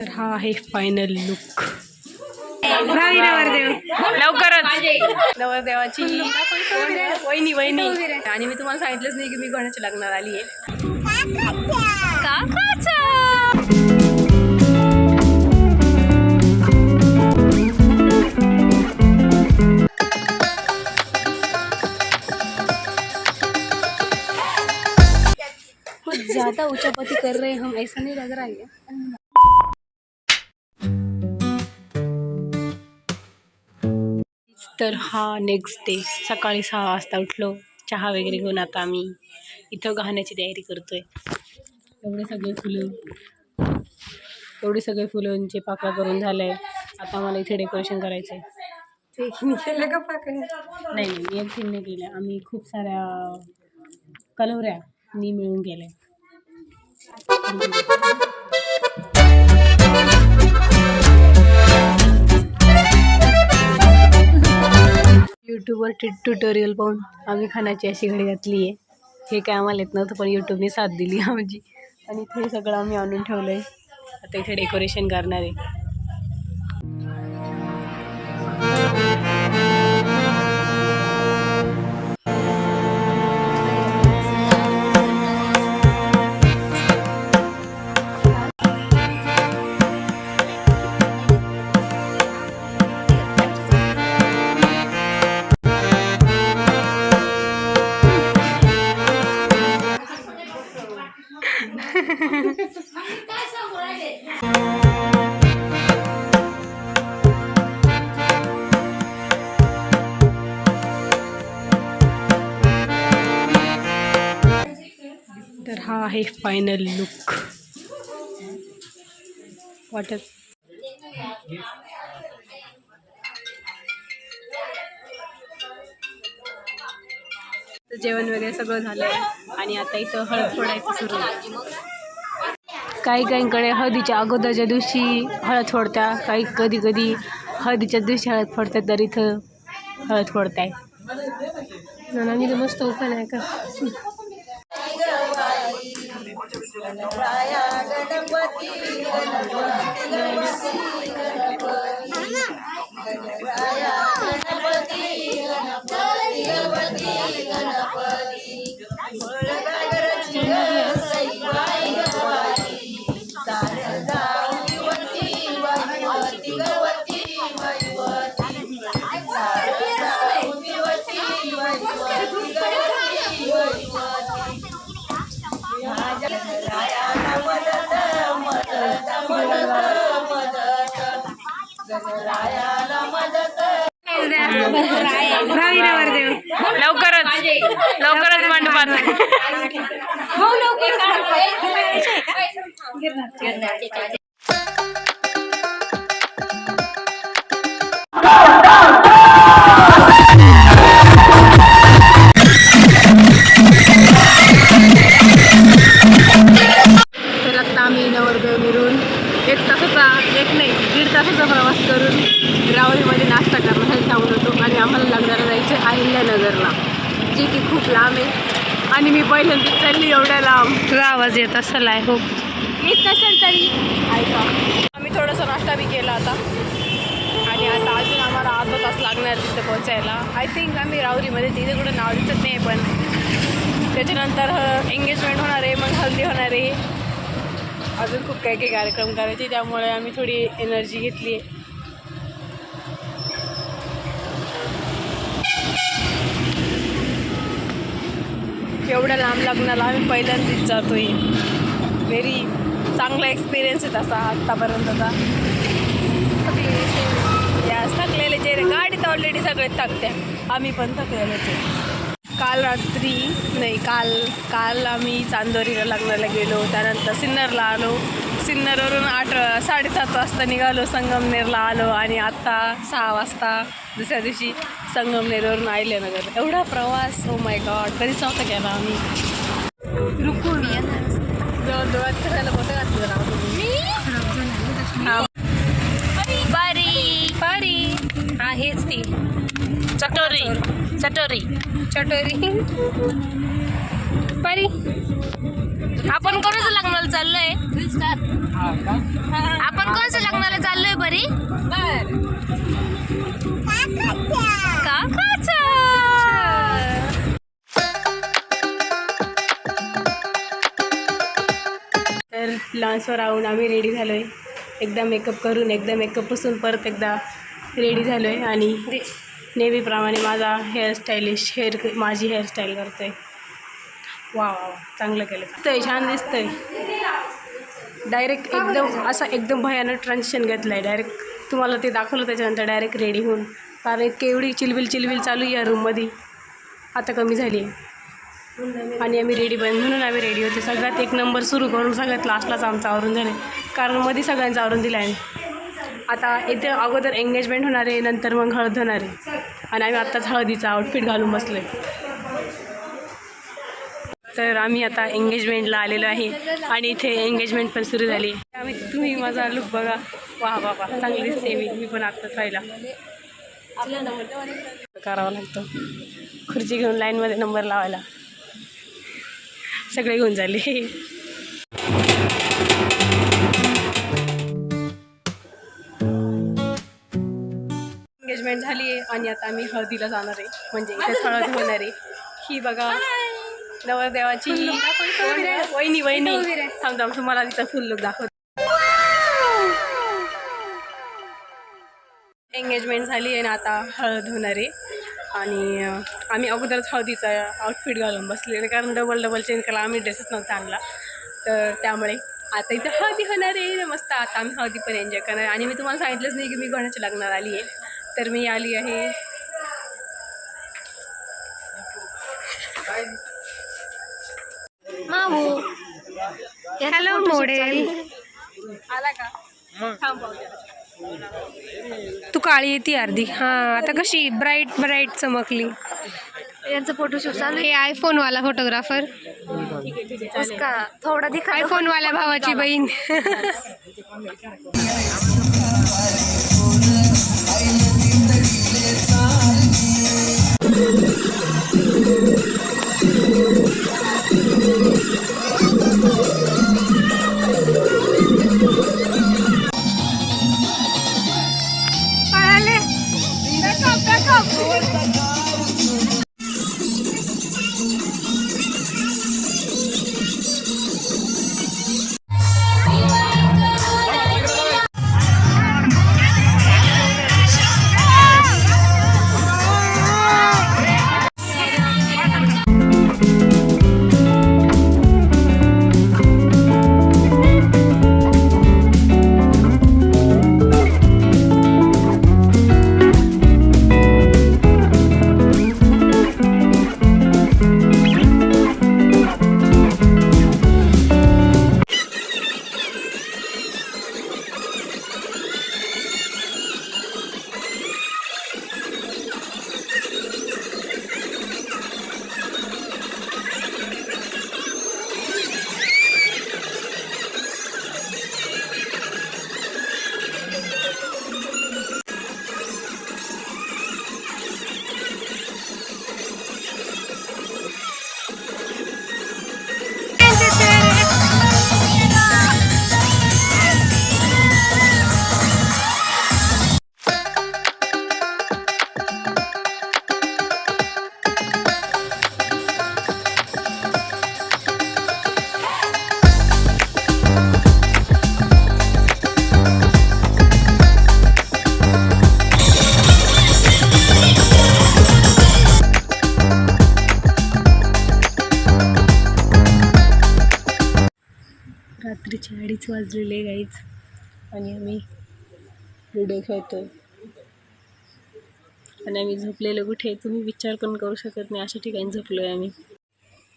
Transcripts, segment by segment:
तर हा आहे फायनल लुक लवकरच. नवरदेवाची वहिनी वहिनी. आणि मी तुम्हाला सांगितलंच नाही की मी गणाच्या लग्नाला आली आहे. कुछ ज्यादा उचापती कर रहे हैं हम ऐसा नहीं लग रहा है तर हा नेक्स्ट डे सकाळी सहा वाजता उठलो. चहा वगैरे घेऊन आता आम्ही इथं घाण्याची तयारी करतोय. एवढे सगळे फुलं एवढे सगळे फुलांचे पाकळा करून झालंय. आता मला इथे डेकोरेशन करायचं आहे केलं का पाकळ्या नाही नाही मी एकटीने नाही केल्या आम्ही खूप साऱ्या कलवऱ्या मी मिळून केल्या. यूट्यूबवर टि ट्युटोरियल पाहून आम्ही खाण्याची अशी घडी घातली आहे. हे काय आम्हाला येत नव्हतं पण यूट्यूबने साथ दिली आमची. आणि इथे सगळं आम्ही आणून ठेवलं आहे आता इथे डेकोरेशन करणार आहे. तर हा आहे फायनल लुक वाटत जेवण वगैरे सगळं झालं आणि आता इथं हळद फोडायचं सुरू काही काहींकडे हळदीच्या अगोदरच्या दिवशी हळद फोडत्या काही कधी कधी हळदीच्या दिवशी हळद फोडतात तर इथं हळद फोडताय नानी तर मस्त ओपन आहे का लवकरच. लवकरच मंडपात लवकर एवढ्या लांब. तुझा आवाज येत असेल आहे हो येत नसेल तरी. ऐका आम्ही थोडासा नाश्ता बी केला आता. आणि आता अजून आम्हाला अर्धा तास लागणार तिथे पोहोचायला. आय थिंक आम्ही राहुरीमध्ये तिथे कुठं नाव दिसत नाही पण त्याच्यानंतर एंगेजमेंट होणार आहे मग हल्दी होणार आहे. अजून खूप काही काही कार्यक्रम करायचे त्यामुळे आम्ही थोडी एनर्जी घेतली आहे. एवढ्या लांब लग्नाला आम्ही पहिल्यांदाच आहे व्हेरी चांगला एक्सपिरियन्स आहे तसा आत्तापर्यंतचा यास थकलेले चेहरे गाडीत ऑलरेडी सगळे थकत्या. आम्ही पण थकलेलेच आहे. काल रात्री नाही काल काल आम्ही चांदोरीला लग्नाला गेलो. त्यानंतर सिन्नरला आलो. सिन्नरवरून आठ साडेसात वाजता निघालो संगमनेरला आलो आणि आत्ता सहा वाजता दुसऱ्या दिवशी संगमनेरवरून अहिल्यानगर एवढा प्रवास ओ माय गॉड कधीच नव्हता केला आम्ही. रुकून. दोन डोळ्यात करायला मोठं घातलं हा. बारी. बारी. हा हेच ती. चटोरी. चटोरी. चटोरी. बारी. आपण कोणाचं लग्नाला चाललोय? आपण कोणाचं लग्नाला चाललोय बरी? तर लॉन्सवर राहून आम्ही रेडी झालो आहे एकदा मेकअप करून एकदा मेकअप पुसून परत एकदा रेडी झालो आहे आणि नेहमीप्रमाणे माझा हेअरस्टाईलिश हेअर माझी हेअरस्टाईल करतो आहे वा वा वा चांगलं केलं. दिसतंय छान दिसतंय. डायरेक्ट एकदम असा एकदम भयानक ट्रान्झिशन घेतलं आहे डायरेक्ट तुम्हाला ते दाखवलं त्याच्यानंतर डायरेक्ट रेडी होऊन. कारण इतके एवढी चिलबिल चिलबिल चालू या रूममध्ये आता कमी झाली. आहे आणि आम्ही रेडी बन म्हणून आम्ही रेडी होते. सगळ्यात एक नंबर सुरू करून सगळ्यात लास्टलाच आमचं आवरून झालं कारण मध्ये सगळ्यांचं आवरून दिलं आहे. आता इथे अगोदर एंगेजमेंट होणार आहे नंतर मग हळद होणार आहे. आणि आम्ही आत्ताच हळदीचा आउटफिट घालून बसलो तर आम्ही आता एंगेजमेंटला आलेलो आहे आणि इथे एंगेजमेंट पण सुरू झाली. आम्ही तुम्ही माझा लुक बघा. वा वा चांगली दिसते मी. मी पण आत्ताच राहिला. करावा लागतो. खुर्ची घेऊन लाईनमध्ये नंबर लावायला. सगळे घेऊन झाले. एंगेजमेंट झाली आहे आणि आता आम्ही हळदीला जाणार आहे. म्हणजे इथे हळद होणार आहे. ही बघा नवरदेवाची? वहिनी वहिनी. थांब थांब तुम्हाला तिथं फुल लुक दाखवतो एंगेजमेंट झाली आहे ना आता हळद होणार आहे. आणि आम्ही अगोदरच हळदीचा आउटफिट घालून बसलेले कारण डबल डबल चेंज केला आम्ही ड्रेसेस नव्हता आणला. तर त्यामुळे आता इथं हळदी होणार आहे मस्त. आता आम्ही हळदी पण एन्जॉय करणार आणि मी तुम्हाला सांगितलंच नाही की मी कोणाच्या लग्नात आली आहे. तर मी आली आहे. हॅलो मॉडेल आला का? थांब पाहू जरा. तू काळी येते अर्धी. हा आता कशी ब्राईट ब्राईट चमकली. यांचं फोटोशूट चालू हे आयफोन वाला फोटोग्राफर थोडा दिखा आयफोन वाल्या भावाची बहीण. रात्रीचे अडीच वाजलेले गाईच आणि आम्ही लुडो खेळतो आणि आम्ही झोपलेलो कुठे तुम्ही विचार पण करू शकत नाही. अशा ठिकाणी झोपलो आहे आम्ही.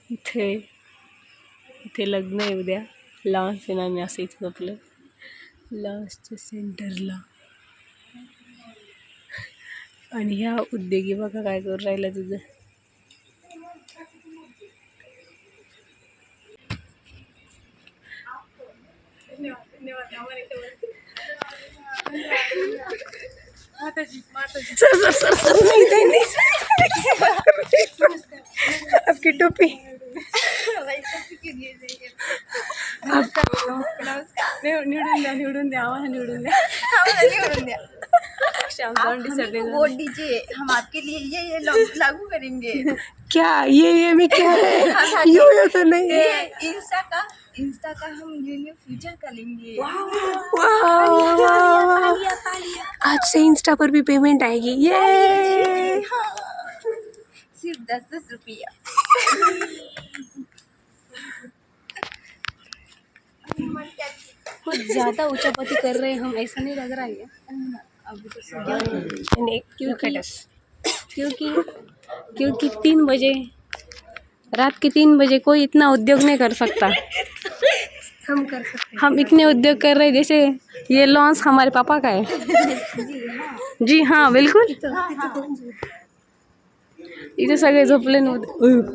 इथे इथे लग्न आहे उद्या. लॉन्स आहे ना आम्ही असं इथे झोपलो लॉन्सच्या सेंटरला आणि ह्या उद्योगी बघा काय करू राहिला तुझं. सर सर सर सर नहीं नहीं नहीं आपकी टोपी द्या निवडून द्या आम्हाला निवडून द्या निवडून द्या श्याम गांधी सरडे वोट दीजिए हम आपके लिए ये ये लागू- लागू करेंगे क्या? ये ये में क्या है? यो यो तो नहीं है। इंस्टा का इंस्टा का हम न्यू न्यू फ्यूचर करेंगे। आज से इंस्टा पर भी पेमेंट आएगी। ये सिर्फ़ दस दस रुपया। कुछ ज़्यादा ऊंचापति कर रहे हैं हम ऐसा नहीं लग रहा है अभी तो नहीं क्योंकि क्योंकि क्योंकि तीन बजे रात के तीन बजे कोई इतना उद्योग नहीं कर सकता। हम कर सकते हम इतने उद्योग कर रहे हैं जैसे ये लॉन्स हमारे पापा का है। जी हाँ। बिल्कुल। इथे सगळे झोपले नव्हते